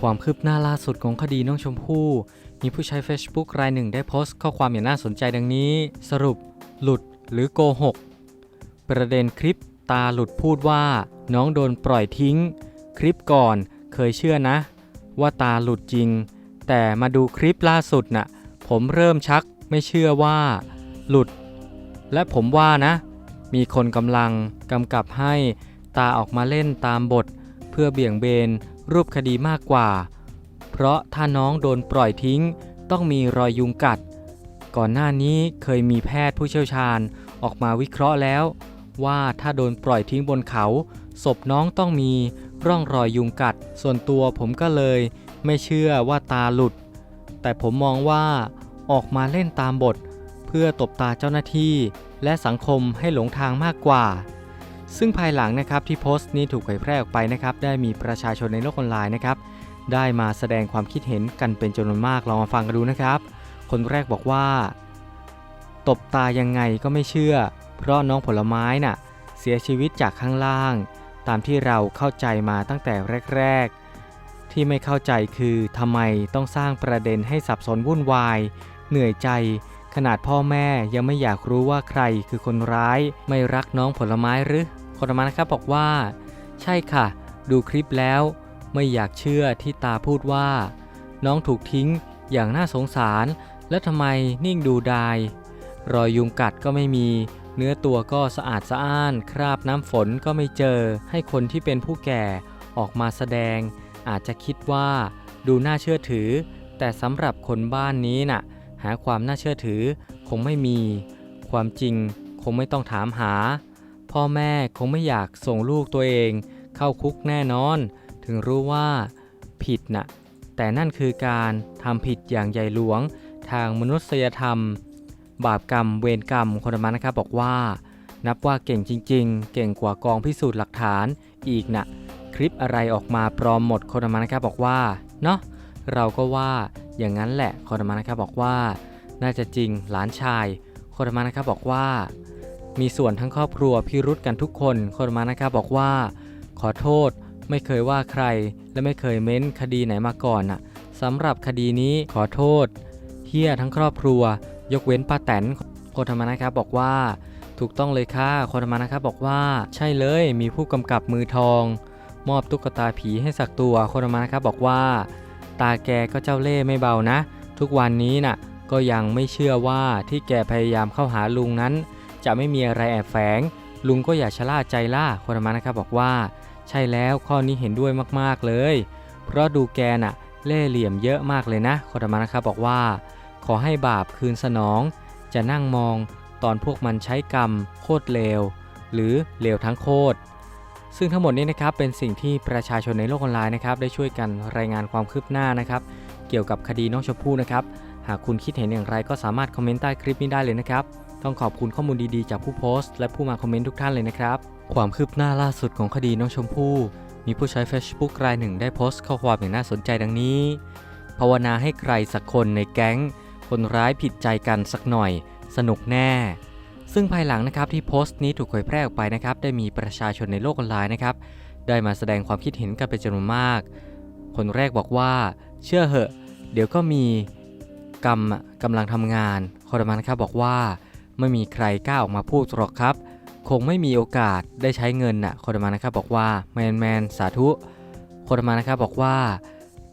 ความคืบหน้าล่าสุดของคดีน้องชมพู่ มีผู้ใช้ Facebook รายหนึ่งได้โพสต์ข้อความอย่างน่าสนใจดังนี้ สรุป หลุดหรือโกหก ประเด็นคลิปตาหลุดพูดว่า น้องโดนปล่อยทิ้ง คลิปก่อนเคยเชื่อนะ ว่าตาหลุดจริง แต่มาดูคลิปล่าสุดน่ะ ผมเริ่มชักไม่เชื่อว่า หลุด และผมว่านะ มีคนกำลังกำกับให้ตาออกมาเล่นตามบท เพื่อเบี่ยงเบน รูปคดีมากกว่า เพราะถ้าน้องโดนปล่อยทิ้ง ต้องมีรอยยุงกัด ก่อนหน้านี้เคยมีแพทย์ผู้เชี่ยวชาญออกมาวิเคราะห์แล้ว ว่าถ้าโดนปล่อยทิ้งบนเขา ศพน้องต้องมีร่องรอยยุงกัด ส่วนตัวผมก็เลย ไม่เชื่อว่าตาหลุด แต่ผมมองว่าออกมาเล่นตามบท เพื่อตบตาเจ้าหน้าที่ และสังคมให้หลงทางมากกว่า ซึ่งภายหลังนะครับที่โพสต์นี้ถูกเผยแพร่ออกไปนะครับได้มีประชาชนในโลกออนไลน์นะครับได้มาแสดงความคิดเห็นกันเป็นจำนวนมากลองมาฟังกันดูนะครับ คนแรกบอกว่า ตบตายังไงก็ไม่เชื่อ เพราะน้องผลไม้น่ะเสียชีวิตจากข้างล่าง ตามที่เราเข้าใจมาตั้งแต่แรก ๆ ที่ไม่เข้าใจคือทำไมต้องสร้างประเด็นให้สับสนวุ่นวาย เหนื่อยใจ ขนาดพ่อแม่ยังไม่อยากรู้ว่าใครคือคนร้าย ไม่รักน้องผลไม้หรือคนไม้นะครับบอกว่า ใช่ค่ะ ดูคลิปแล้ว ไม่อยากเชื่อที่ตาพูดว่า น้องถูกทิ้งอย่างน่าสงสาร และทำไมนิ่งดูดาย รอยยุงกัดก็ไม่มี เนื้อตัวก็สะอาดสะอ้าน คราบน้ำฝนก็ไม่เจอ ให้คนที่เป็นผู้แก่ออกมาแสดง อาจจะคิดว่า ดูน่าเชื่อถือ แต่สำหรับคนบ้านนี้น่ะ หาความน่าเชื่อถือ คงไม่มี ความจริงคงไม่ต้องถามหา พ่อแม่คงไม่อยากส่งลูกตัวเอง เข้าคุกแน่นอน ถึงรู้ว่า ผิดน่ะ แต่นั่นคือการทำผิดอย่างใหญ่หลวงทางมนุษยธรรม บาปกรรมเวรกรรมคนมานะครับบอกว่า นับว่าเก่งจริง ๆ เก่งกว่ากองพิสูจน์หลักฐานอีกนะคลิปอะไรออกมาปลอมหมดคนมานะครับบอกว่า เนาะเราก็ว่า อย่างนั้นแหละโคนมานะครับบอกว่า น่าจะจริงหลานชายโคนมานะครับบอกว่า มีส่วนทั้งครอบครัวพิรุษกันทุกคนโคนมานะครับบอกว่า ขอโทษไม่เคยว่าใคร และไม่เคยเม้นคดีไหนมาก่อนน่ะสำหรับคดีนี้ขอโทษเฮียทั้งครอบครัว ยกเว้นป้าแตนโคธรรมานะครับบอกว่า ถูกต้องเลยค่ะโคธรรมานะครับบอกว่า ใช่เลยมีผู้กำกับมือทอง มอบตุ๊กตาผีให้สักตัวโคธรรมานะครับบอกว่า ตาแกก็เจ้าเล่ห์ไม่เบานะ ทุกวันนี้น่ะก็ยังไม่เชื่อว่าที่แกพยายามเข้าหาลุงนั้น จะไม่มีอะไรแอบแฝง ลุงก็อย่าชะล่าใจล่าโคธรรมานะครับบอกว่า ใช่แล้วข้อนี้เห็นด้วยมากๆเลย เพราะดูแกน่ะเล่เหลี่ยมเยอะมากเลยนะโคธรรมานะครับบอกว่า ขอให้บาปคืนสนอง จะนั่งมองตอนพวกมันใช้กรรมโคตรเลวหรือเลวทั้งโคตร ซึ่งทั้งหมดนี้นะครับเป็นสิ่งที่ประชาชนในโลกออนไลน์นะครับได้ช่วยกันรายงานความคืบหน้านะครับเกี่ยวกับคดีน้องชมพู่นะครับหากคุณคิดเห็นอย่างไรก็สามารถคอมเมนต์ใต้คลิปนี้ได้เลยนะครับต้องขอบคุณข้อมูลดีๆจากผู้โพสต์ และผู้มาคอมเมนต์ทุกท่านเลยนะครับความคืบหน้าล่าสุดของคดีน้องชมพู่มีผู้ใช้ Facebook รายหนึ่งได้โพสต์ข้อความอย่างน่าสนใจดังนี้ ภาวนาให้ใครสักคนในแก๊ง คนร้ายผิดใจกันสักหน่อย สนุกแน่ ซึ่งภายหลังนะครับที่โพสต์นี้ถูกเผยแพร่ออกไปนะครับ ได้มีประชาชนในโลกออนไลน์นะครับ ได้มาแสดงความคิดเห็นกันเป็นจำนวนมาก คนแรกบอกว่า เชื่อเหอะ เดี๋ยวก็มีกรรมกำลังทำงานคนมันะครับบอกว่า ไม่มีใครกล้าออกมาพูดหรอกครับ คงไม่มีโอกาสได้ใช้เงินน่ะคนมานะครับบอกว่าแมนแมนสาธุคนมานะครับบอกว่า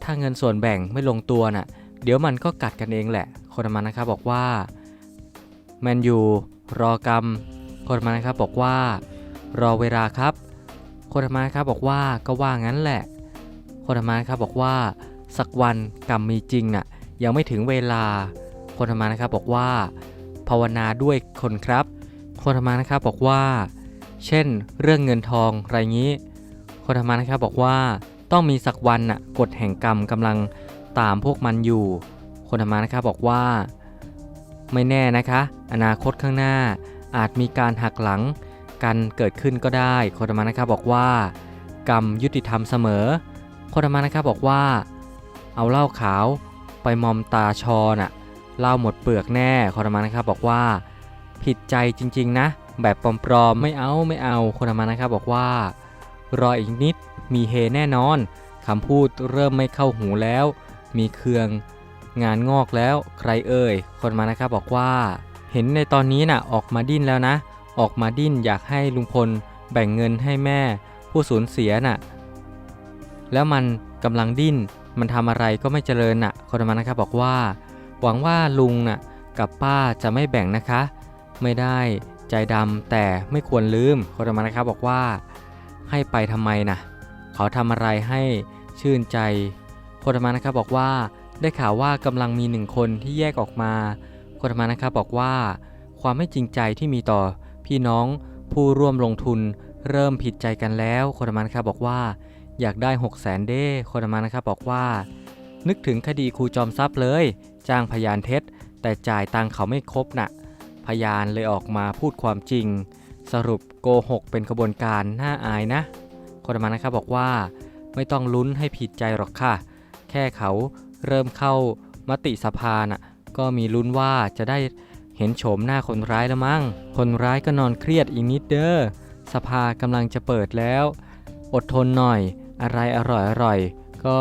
ถ้าเงินส่วนแบ่งไม่ลงตัวน่ะ เดี๋ยวมันก็กัดกันเองแหละคนมานะครับบอกว่าแมนยู รอกรรม คนมานะครับบอกว่า รอเวลาครับ คนมานะครับบอกว่าก็ว่างั้นแหละ คนมานะครับบอกว่า สักวันกรรมมีจริงน่ะยังไม่ถึงเวลา คนธรรมานะครับบอกว่า ภาวนาด้วยคนครับ คนธรรมานะครับบอกว่า เช่น เรื่องเงินทองไรงี้ คนธรรมานะครับบอกว่าต้องมีสักวันน่ะกฎแห่งกรรมกำลังตามพวกมันอยู่ คนธรรมานะครับบอกว่า ไม่แน่นะคะ อนาคตข้างหน้า อาจมีการหักหลังกันเกิดขึ้นก็ได้คนธรรมานะครับบอกว่า กรรมยุติธรรมเสมอคนธรรมานะครับบอกว่า เอาเหล้าขาวไปมอมตาชอน่ะเหล้าหมดเปลือกแน่คนธรรมานะครับบอกว่า ผิดใจจริงๆนะ แบบปลอมๆไม่เอาไม่เอาคนธรรมานะครับบอกว่ารออีกนิดมีเฮแน่นอนคำพูดเริ่มไม่เข้าหูแล้ว มีเครือง งานงอกแล้วใครเอ่ย คนมานะครับบอกว่า เห็นในตอนนี้น่ะออกมาดิ้นแล้วนะ ออกมาดิ้นอยากให้ลุงพล แบ่งเงินให้แม่ ผู้สูญเสียน่ะ แล้วมันกำลังดิ้นมันทำอะไรก็ไม่เจริญน่ะ คนมานะครับบอกว่า หวังว่าลุงน่ะกับป้าจะไม่แบ่งนะคะ ไม่ได้ใจดำแต่ไม่ควรลืมคนมานะครับบอกว่า ให้ไปทำไมนะเขาทำอะไรให้ชื่นใจคนมานะครับบอกว่า ได้ข่าวว่ากำลังมีหนึ่งคนที่แยกออกมาคนมานะครับบอกว่า ความไม่จริงใจที่มีต่อพี่น้องผู้ร่วมลงทุนเริ่มผิดใจกันแล้วคนมานะครับบอกว่า อยากได้6 0แสนเด้คนมานะครับบอกว่า นึกถึงคดีครูจอมทรัพย์เลย จ้างพยานเท็จ แต่จ่ายตังเขาไม่ครบน่ะ พยานเลยออกมาพูดความจริง สรุปโกหกเป็นขบวนการน่าอายนะคนมานะครับบอกว่า ไม่ต้องลุ้นให้ผิดใจหรอกค่ะ แค่เขา เริ่มเข้ามติสภาน่ะก็มีลุ้นว่าจะได้เห็นโฉมหน้าคนร้ายแล้วมั้ง คนร้ายก็นอนเครียดอีกนิดเด้อ สภากำลังจะเปิดแล้ว อดทนหน่อย อะไรอร่อยอร่อยๆก็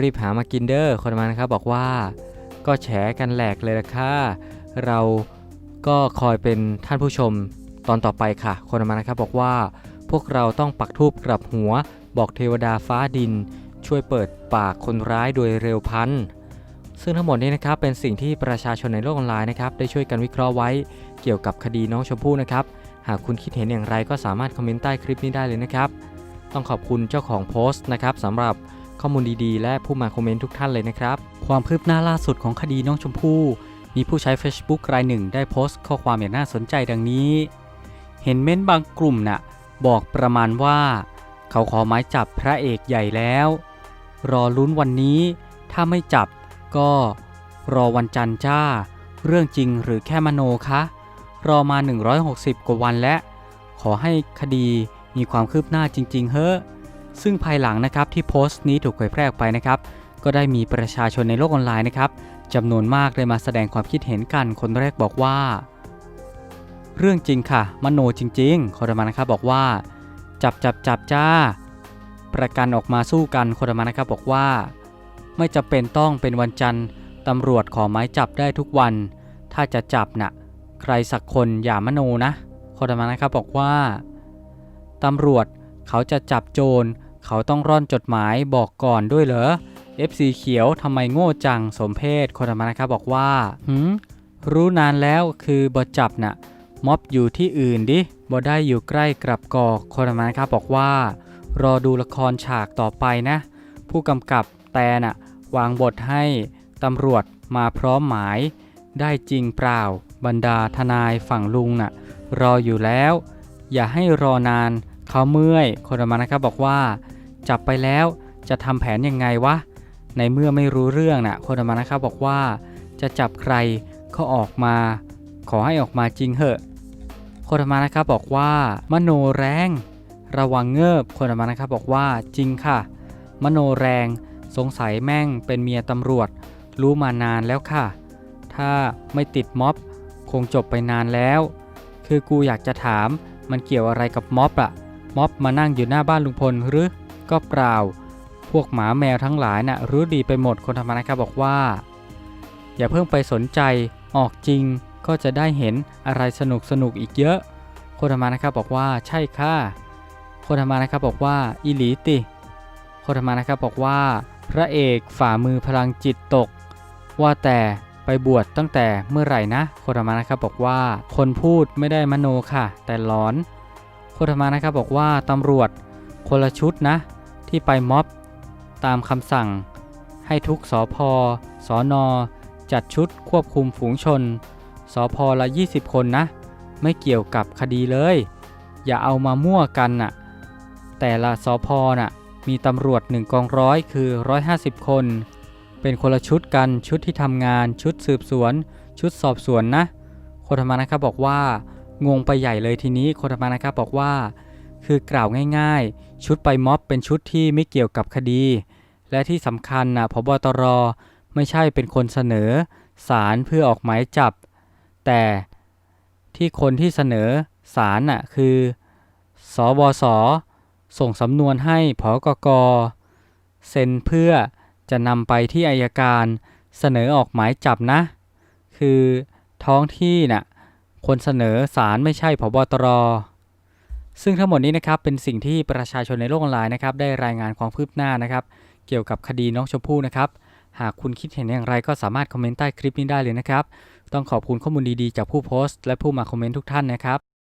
รีบหามากินเด้อ คนมานะครับบอกว่า ก็แฉกันแหลกเลยละค่ะเราก็คอยเป็นท่านผู้ชมตอนต่อไปค่ะ คนมานะครับบอกว่า พวกเราต้องปักทูบกลับหัว บอกเทวดาฟ้าดิน ช่วยเปิดปากคนร้ายโดยเร็วพันซึ่งทั้งหมดนี้นะครับเป็นสิ่งที่ประชาชนในโลกออนไลน์นะครับได้ช่วยกันวิเคราะห์ไว้เกี่ยวกับคดีน้องชมพู่นะครับ หากคุณคิดเห็นอย่างไรก็สามารถคอมเมนต์ใต้คลิปนี้ได้เลยนะครับ ต้องขอบคุณเจ้าของโพสต์นะครับสำหรับข้อมูลดีๆ และผู้มาคอมเมนต์ทุกท่านเลยนะครับ ความคืบหน้าล่าสุดของคดีน้องชมพู่ มีผู้ใช้ Facebook รายหนึ่งได้โพสต์ข้อความอย่างน่าสนใจดังนี้ เห็นเม้นต์บางกลุ่มน่ะบอกประมาณว่า เขาขอหมายจับพระเอกใหญ่แล้ว รอลุ้นวันนี้ ถ้าไม่จับก็รอวันจันทร์จ้า เรื่องจริงหรือแค่มโนคะ รอมา 160 กว่าวันแล้ว ขอให้คดีมีความคืบหน้าจริง ๆ เฮ้อซึ่งภายหลังนะครับที่โพสต์นี้ถูกเผยแพร่ออกไปนะครับ ก็ได้มีประชาชนในโลกออนไลน์นะครับจำนวนมากเลยมาแสดงความคิดเห็นกันคนแรกบอกว่า เรื่องจริงค่ะ มโนจริง ๆคนต่อมานะครับบอกว่า จับจับจับจ้า ประกันออกมาสู้กันคนต่อมานะครับบอกว่า ไม่จำเป็นต้องเป็นวันจันทร์ตำรวจขอหมายจับได้ทุกวัน ถ้าจะจับน่ะใครสักคนอย่ามโนนะคนต่อมานะครับบอกว่าตำรวจเขาจะจับโจร เขาต้องร่อนจดหมายบอกก่อนด้วยเหรอ FC เขียวทำไมโง่จังสมเพศคนธรรมานะครับบอกว่าหืมรู้นานแล้วคือบอจับน่ะม็อบอยู่ที่อื่นดิบอได้อยู่ใกล้กับกอกคนธรรมานะครับบอกว่า รอดูละครฉากต่อไปนะ ผู้กำกับแตน่ะวางบทให้ตำรวจมาพร้อมหมาย ได้จริงเปล่า บรรดาทนายฝั่งลุงน่ะ รออยู่แล้ว อย่าให้รอนานเขาเมื่อยคนธรรมานะครับบอกว่า จับไปแล้วจะทำแผนยังไงวะ ในเมื่อไม่รู้เรื่องนะ่ะคนธรรมานะครับบอกว่า จะจับใครก็ออกมา ขอให้ออกมาจริงเหอะคนธรรมานะครับบอกว่ามโนแรง ระวังเงิบคนธรรมานะครับบอกว่าจริงค่ะ มโนแรงสงสัยแม่งเป็นเมียตำรวจ รู้มานานแล้วค่ะ ถ้าไม่ติดม็อบ คงจบไปนานแล้ว คือกูอยากจะถามมันเกี่ยวอะไรกับม็อบอะม็อบมานั่งอยู่หน้าบ้านลุงพลหรือก็เปล่า พวกหมาแมวทั้งหลายน่ะรู้ดีไปหมดคนธรรมนะครับบอกว่า อย่าเพิ่งไปสนใจออกจริงก็จะได้เห็นอะไรสนุกสนุกอีกเยอะ คนธรรมนะครับบอกว่าใช่ค่ะ โคนธรรมนะครับบอกว่าอีหลีติ โคนธรรมนะครับบอกว่า พระเอกฝ่ามือพลังจิตตก ว่าแต่ไปบวชตั้งแต่เมื่อไหร่นะโคนธรรมนะครับบอกว่าคนพูดไม่ได้มโนค่ะ แต่หลอน โคนธรรมนะครับบอกว่าตำรวจคนละชุดนะ ที่ไปม็อบ ตามคำสั่ง ให้ทุกสอพอสอนอจัดชุดควบคุมฝูงชนสอพอละ 20 คนนะ ไม่เกี่ยวกับคดีเลย อย่าเอามามั่วกันน่ะ แต่ละสอพอน่ะมีตำรวจ 1 กองร้อยคือ 150 คน เป็นคนละชุดกันชุดที่ทำงานชุดสืบสวน ชุดสอบสวนนะโคธรรมานะครับบอกว่างงไปใหญ่เลยทีนี้โคธรรมานะครับบอกว่า คือกล่าวง่ายๆ ชุดไปม็อบเป็นชุดที่ไม่เกี่ยวกับคดี และที่สำคัญนะพบตรไม่ใช่เป็นคนเสนอสารเพื่อออกหมายจับ แต่ที่คนที่เสนอสารน่ะคือสบส ส่งสำนวนให้ผอกกเซ็นเพื่อจะนำไปที่อายการเสนอออกหมายจับนะ คือท้องที่น่ะคนเสนอศาลไม่ใช่ผบตร ซึ่งทั้งหมดนี้นะครับเป็นสิ่งที่ประชาชนในโลกออนไลน์นะครับได้รายงานความคืบหน้านะครับ เกี่ยวกับคดีน้องชมพู่นะครับ หากคุณคิดเห็นอย่างไรก็สามารถคอมเมนต์ใต้คลิปนี้ได้เลยนะครับ ต้องขอบคุณข้อมูลดีๆจากผู้โพสต์และผู้มาคอมเมนต์ทุกท่านนะครับ